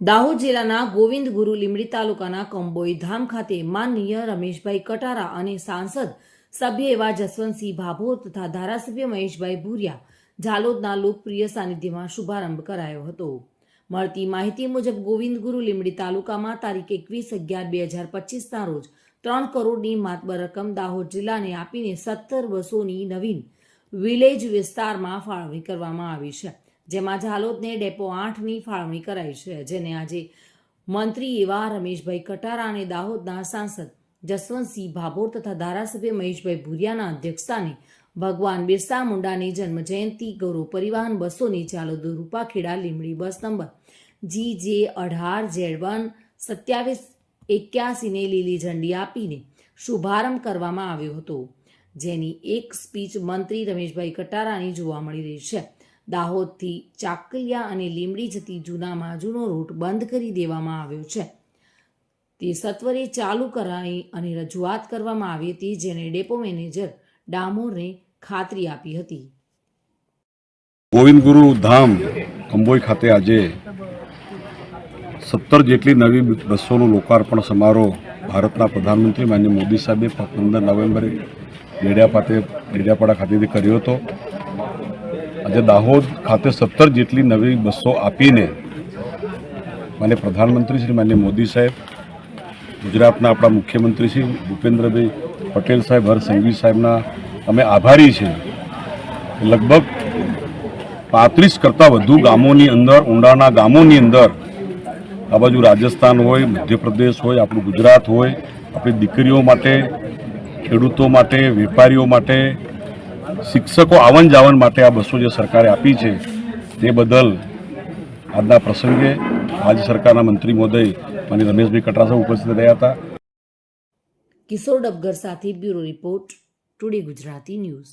દાહોદ જિલ્લાના ગોવિંદ ગુરુ લીમડી તાલુકાના કંબોઈ ધામ ખાતે માનનીય રમેશભાઈ કટારા અને સાંસદ સભ્ય એવા જસવંતસિંહ ભાભોર તથા ધારાસભ્ય મહેશભાઈ ભૂરિયા ઝાલોદના લોકપ્રિય સાનિધ્યમાં શુભારંભ કરાયો હતો. મળતી માહિતી મુજબ ગોવિંદ ગુરુ લીમડી તાલુકામાં તારીખ એકવીસ અગિયાર બે હજાર પચીસના રોજ ત્રણ કરોડની માતબર રકમ દાહોદ જિલ્લાને આપીને સત્તર બસોની નવીન વિલેજ વિસ્તારમાં ફાળવણી કરવામાં આવી છે. જેમાં ઝાલોદને ડેપો આઠની ફાળવણી કરાઈ છે, જેને આજે મંત્રી એવા રમેશભાઈ કટારા અને દાહોદના સાંસદ જસવંતસિંહ ભાભોર તથા ધારાસભ્ય મહેશભાઈ ભુરિયાના અધ્યક્ષસ્થાને ભગવાન બિરસા મુંડાની જન્મ જયંતિ ગૌરવ પરિવહન બસોની Jhalod Rupakheda Limdi bus number G J અઢાર, ઝેડ વન, સત્યાવીસ એક્યાસીને લીલી ઝંડી આપીને શુભારંભ કરવામાં આવ્યો હતો, જેની એક સ્પીચ મંત્રી રમેશભાઈ કટારાની જોવા મળી રહી છે. દાહોદથી ચાકલિયા અને લીમડી જતી જૂનામાં જૂનો રૂટ બંધ કરી દેવામાં આવ્યો છે. તે સત્વરે ચાલુ કરાઈ અને રજૂઆત કરવામાં આવી હતી, જેને ડેપો મેનેજર ડામોરને ખાતરી આપી હતી. ગોવિંદ ગુરુ ધામ કંબોઈ ખાતે આજે સત્તર જેટલી નવી બસોનું લોકાર્પણ સમારોહ ભારતના પ્રધાનમંત્રી માન્ય મોદી સાહેબે પંદર નવેમ્બરે ડેડિયા ખાતે ડેડિયાપાડા ખાતેથી કર્યો હતો. આજે દાહોદ ખાતે સત્તર જેટલી નવી બસો આપીને માન્ય પ્રધાનમંત્રી શ્રી માન્ય મોદી સાહેબ, ગુજરાતના આપણા મુખ્યમંત્રી શ્રી ભૂપેન્દ્રભાઈ પટેલ સાહેબ, હર સંઘવી સાહેબના અમે આભારી છે લગભગ પાંત્રીસ કરતાં વધુ ગામોની અંદર, ઊંડાના ગામોની અંદર આ બાજુ રાજસ્થાન હોય, મધ્યપ્રદેશ હોય, આપણું ગુજરાત હોય, આપણી દીકરીઓ માટે, ખેડૂતો માટે, વેપારીઓ માટે શિક્ષકો આવન જાવન માટે આ બસો જે સરકારે આપી છે, તે બદલ આજના પ્રસંગે રાજ્ય સરકારના મંત્રી મોદય અને રમેશભાઈ કટરા ઉપસ્થિત રહ્યા હતા. કિશોર ડબગર સાથે bureau report, today Gujarati news.